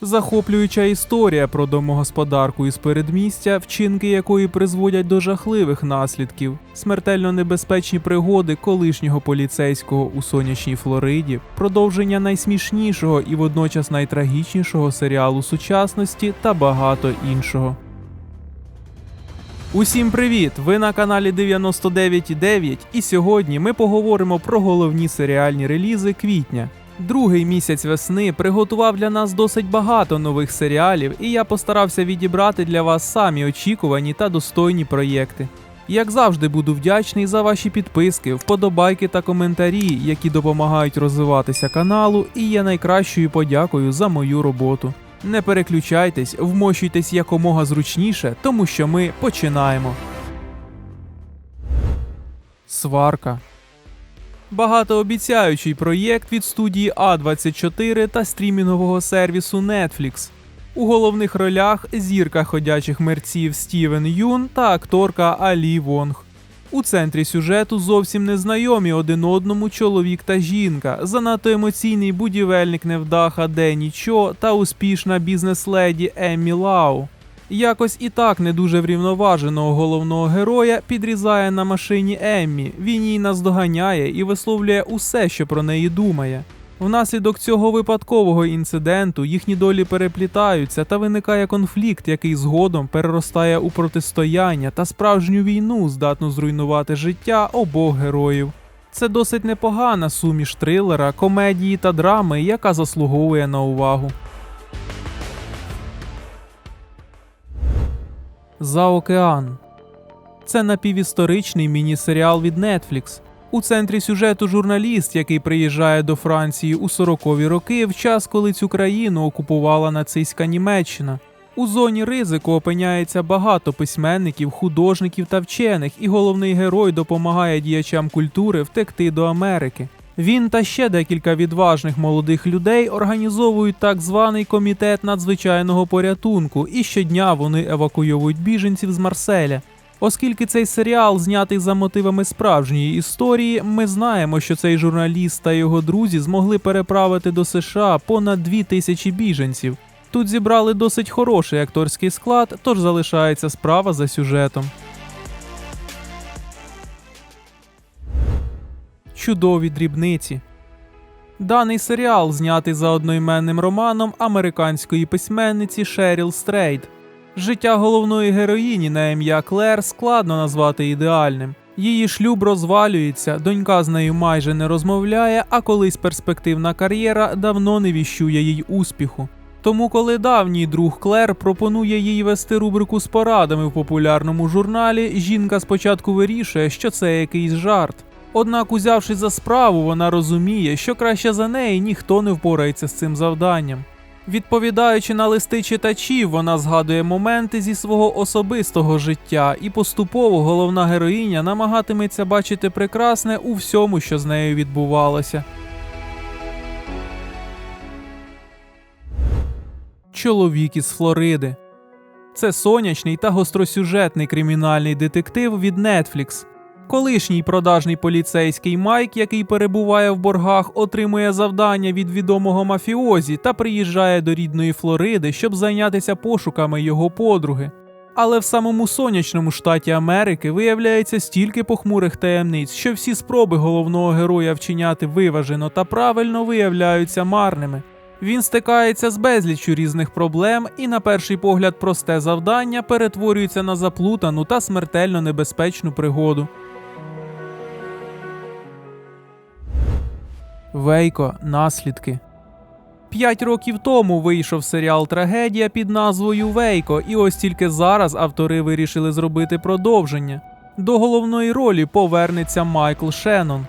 Захоплююча історія про домогосподарку із передмістя, вчинки якої призводять до жахливих наслідків, смертельно небезпечні пригоди колишнього поліцейського у сонячній Флориді, продовження найсмішнішого і водночас найтрагічнішого серіалу сучасності та багато іншого. Усім привіт! Ви на каналі 99.9 і сьогодні ми поговоримо про головні серіальні релізи квітня. Другий місяць весни приготував для нас досить багато нових серіалів, і я постарався відібрати для вас самі очікувані та достойні проєкти. Як завжди, буду вдячний за ваші підписки, вподобайки та коментарі, які допомагають розвиватися каналу, і є найкращою подякою за мою роботу. Не переключайтесь, вмощуйтесь якомога зручніше, тому що ми починаємо. Сварка. Багатообіцяючий проєкт від студії А24 та стрімінгового сервісу Netflix. У головних ролях зірка ходячих мерців Стівен Юн та акторка Алі Вонг. У центрі сюжету зовсім незнайомі один одному чоловік та жінка, занадто емоційний будівельник невдаха Денні Чо та успішна бізнес-леді Еммі Лау. Якось і так не дуже врівноваженого головного героя підрізає на машині Еммі. Він її наздоганяє і висловлює усе, що про неї думає. Внаслідок цього випадкового інциденту їхні долі переплітаються та виникає конфлікт, який згодом переростає у протистояння та справжню війну, здатну зруйнувати життя обох героїв. Це досить непогана суміш трилера, комедії та драми, яка заслуговує на увагу. За океан. Це напівісторичний міні-серіал від Netflix. У центрі сюжету журналіст, який приїжджає до Франції у 40-ві роки, в час, коли цю країну окупувала нацистська Німеччина. У зоні ризику опиняється багато письменників, художників та вчених, і головний герой допомагає діячам культури втекти до Америки. Він та ще декілька відважних молодих людей організовують так званий комітет надзвичайного порятунку, і щодня вони евакуйовують біженців з Марселя. Оскільки цей серіал знятий за мотивами справжньої історії, ми знаємо, що цей журналіст та його друзі змогли переправити до США понад дві тисячі біженців. Тут зібрали досить хороший акторський склад, тож залишається справа за сюжетом. Чудові дрібниці. Даний серіал знятий за одноіменним романом американської письменниці Шеріл Стрейд. Життя головної героїні на ім'я Клер складно назвати ідеальним. Її шлюб розвалюється, донька з нею майже не розмовляє, а колись перспективна кар'єра давно не віщує їй успіху. Тому, коли давній друг Клер пропонує їй вести рубрику з порадами в популярному журналі, жінка спочатку вирішує, що це якийсь жарт. Однак, узявшись за справу, вона розуміє, що краще за неї ніхто не впорається з цим завданням. Відповідаючи на листи читачів, вона згадує моменти зі свого особистого життя, і поступово головна героїня намагатиметься бачити прекрасне у всьому, що з нею відбувалося. Чоловік із Флориди. Це сонячний та гостросюжетний кримінальний детектив від Netflix. Колишній продажний поліцейський Майк, який перебуває в боргах, отримує завдання від відомого мафіозі та приїжджає до рідної Флориди, щоб зайнятися пошуками його подруги. Але в самому сонячному штаті Америки виявляється стільки похмурих таємниць, що всі спроби головного героя вчиняти виважено та правильно виявляються марними. Він стикається з безліччю різних проблем, і на перший погляд просте завдання перетворюється на заплутану та смертельно небезпечну пригоду. Вейко наслідки. П'ять років тому вийшов серіал Трагедія під назвою Вейко, і ось тільки зараз автори вирішили зробити продовження. До головної ролі повернеться Майкл Шеннон.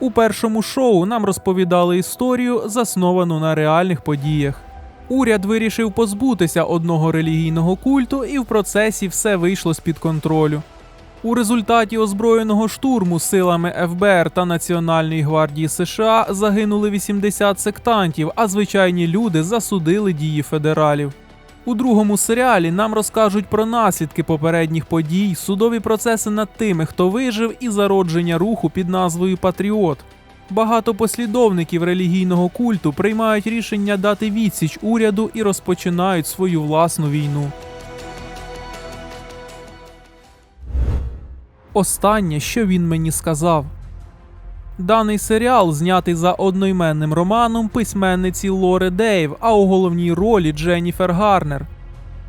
У першому шоу нам розповідали історію, засновану на реальних подіях. Уряд вирішив позбутися одного релігійного культу, і в процесі все вийшло з-під контролю. У результаті озброєного штурму силами ФБР та Національної гвардії США загинули 80 сектантів, а звичайні люди засудили дії федералів. У другому серіалі нам розкажуть про наслідки попередніх подій, судові процеси над тими, хто вижив, і зародження руху під назвою Патріот. Багато послідовників релігійного культу приймають рішення дати відсіч уряду і розпочинають свою власну війну. Останнє, що він мені сказав. Даний серіал знятий за одноіменним романом письменниці Лори Дейв, а у головній ролі Дженніфер Гарнер.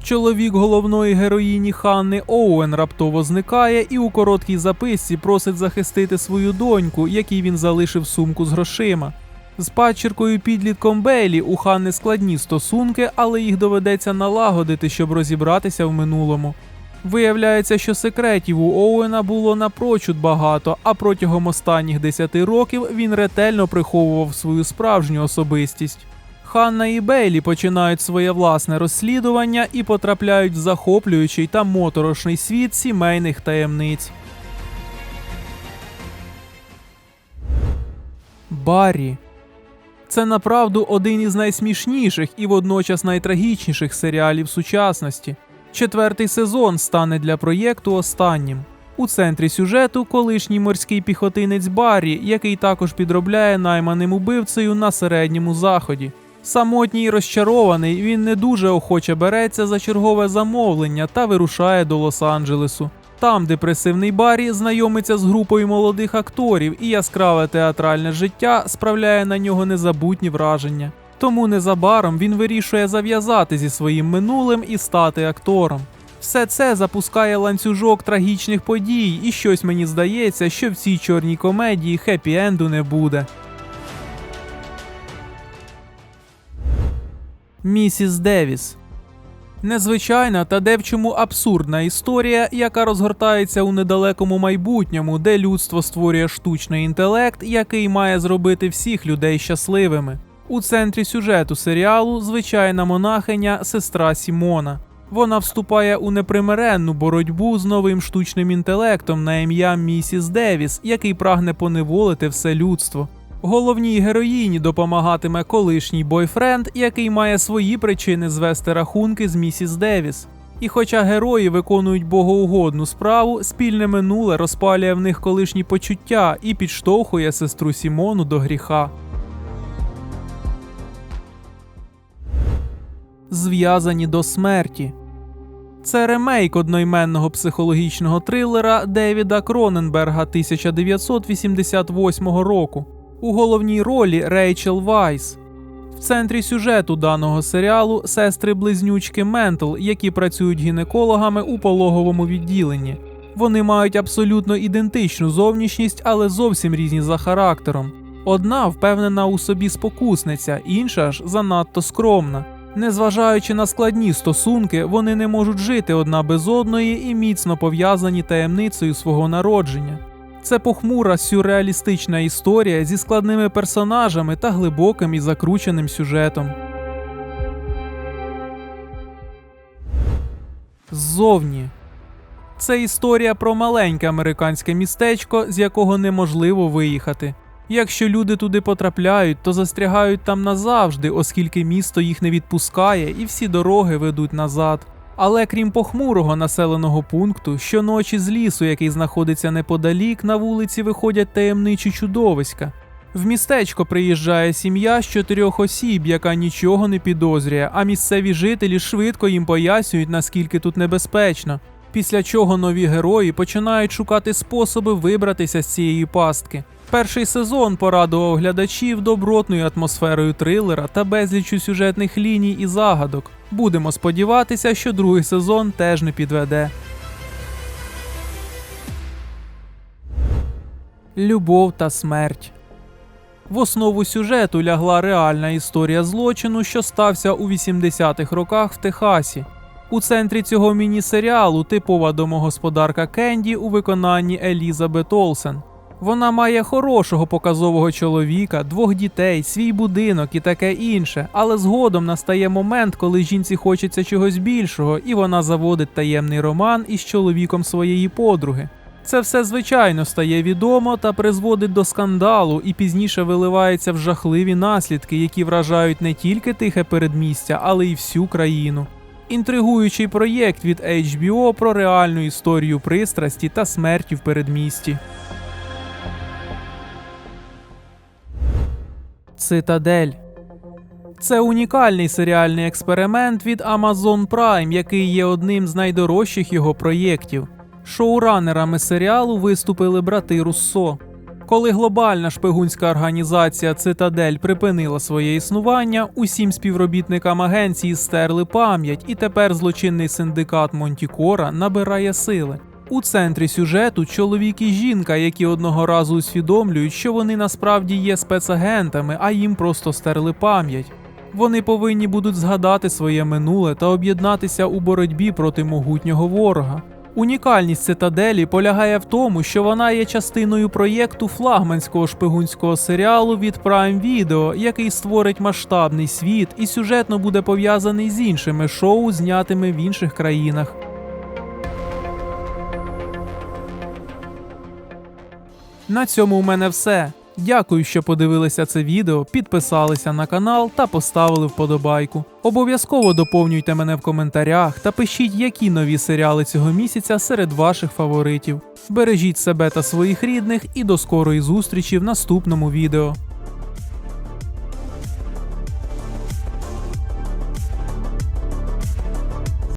Чоловік головної героїні Ханни Оуен раптово зникає і у короткій записці просить захистити свою доньку, якій він залишив сумку з грошима. З падчеркою підлітком Бейлі у Ханни складні стосунки, але їх доведеться налагодити, щоб розібратися в минулому. Виявляється, що секретів у Оуена було напрочуд багато, а протягом останніх 10 років він ретельно приховував свою справжню особистість. Ханна і Бейлі починають своє власне розслідування і потрапляють в захоплюючий та моторошний світ сімейних таємниць. Баррі. Це направду один із найсмішніших і водночас найтрагічніших серіалів сучасності. Четвертий сезон стане для проєкту останнім. У центрі сюжету колишній морський піхотинець Баррі, який також підробляє найманим убивцею на середньому заході. Самотній і розчарований, він не дуже охоче береться за чергове замовлення та вирушає до Лос-Анджелесу. Там депресивний Баррі знайомиться з групою молодих акторів, і яскраве театральне життя справляє на нього незабутні враження. Тому незабаром він вирішує зав'язати зі своїм минулим і стати актором. Все це запускає ланцюжок трагічних подій, і щось мені здається, що в цій чорній комедії хеппі-енду не буде. Місіс Девіс. Незвичайна та девчому абсурдна історія, яка розгортається у недалекому майбутньому, де людство створює штучний інтелект, який має зробити всіх людей щасливими. У центрі сюжету серіалу звичайна монахиня сестра Сімона. Вона вступає у непримиренну боротьбу з новим штучним інтелектом на ім'я Місіс Девіс, який прагне поневолити все людство. Головній героїні допомагатиме колишній бойфренд, який має свої причини звести рахунки з місіс Девіс. І хоча герої виконують богоугодну справу, спільне минуле розпалює в них колишні почуття і підштовхує сестру Сімону до гріха. Зв'язані до смерті. Це ремейк одноіменного психологічного трилера Девіда Кроненберга 1988 року. У головній ролі Рейчел Вайс. В центрі сюжету даного серіалу сестри-близнючки Ментл, які працюють гінекологами у пологовому відділенні. Вони мають абсолютно ідентичну зовнішність, але зовсім різні за характером. Одна впевнена у собі спокусниця, інша ж занадто скромна. Незважаючи на складні стосунки, вони не можуть жити одна без одної і міцно пов'язані таємницею свого народження. Це похмура сюрреалістична історія зі складними персонажами та глибоким і закрученим сюжетом. Ззовні. Це історія про маленьке американське містечко, з якого неможливо виїхати. Якщо люди туди потрапляють, то застрягають там назавжди, оскільки місто їх не відпускає і всі дороги ведуть назад. Але крім похмурого населеного пункту, щоночі з лісу, який знаходиться неподалік, на вулиці виходять таємничі чудовиська. В містечко приїжджає сім'я з чотирьох осіб, яка нічого не підозрює, а місцеві жителі швидко їм пояснюють, наскільки тут небезпечно. Після чого нові герої починають шукати способи вибратися з цієї пастки. Перший сезон порадував глядачів добротною атмосферою трилера та безліччю сюжетних ліній і загадок. Будемо сподіватися, що другий сезон теж не підведе. Любов та смерть. В основу сюжету лягла реальна історія злочину, що стався у 80-х роках в Техасі. У центрі цього міні-серіалу типова домогосподарка Кенді у виконанні Елізабет Олсен. Вона має хорошого показового чоловіка, двох дітей, свій будинок і таке інше, але згодом настає момент, коли жінці хочеться чогось більшого, і вона заводить таємний роман із чоловіком своєї подруги. Це все звичайно стає відомо та призводить до скандалу і пізніше виливається в жахливі наслідки, які вражають не тільки тихе передмістя, але й всю країну. Інтригуючий проєкт від HBO про реальну історію пристрасті та смерті в передмісті. Цитадель. Це унікальний серіальний експеримент від Amazon Prime, який є одним з найдорожчих його проєктів. Шоуранерами серіалу виступили брати Руссо. Коли глобальна шпигунська організація Цитадель припинила своє існування, усім співробітникам агенції стерли пам'ять, і тепер злочинний синдикат Монтікора набирає сили. У центрі сюжету чоловік і жінка, які одного разу усвідомлюють, що вони насправді є спецагентами, а їм просто стерли пам'ять. Вони повинні будуть згадати своє минуле та об'єднатися у боротьбі проти могутнього ворога. Унікальність цитаделі полягає в тому, що вона є частиною проєкту флагманського шпигунського серіалу від Prime Video, який створить масштабний світ і сюжетно буде пов'язаний з іншими шоу, знятими в інших країнах. На цьому у мене все. Дякую, що подивилися це відео, підписалися на канал та поставили вподобайку. Обов'язково доповнюйте мене в коментарях та пишіть, які нові серіали цього місяця серед ваших фаворитів. Бережіть себе та своїх рідних і до скорої зустрічі в наступному відео.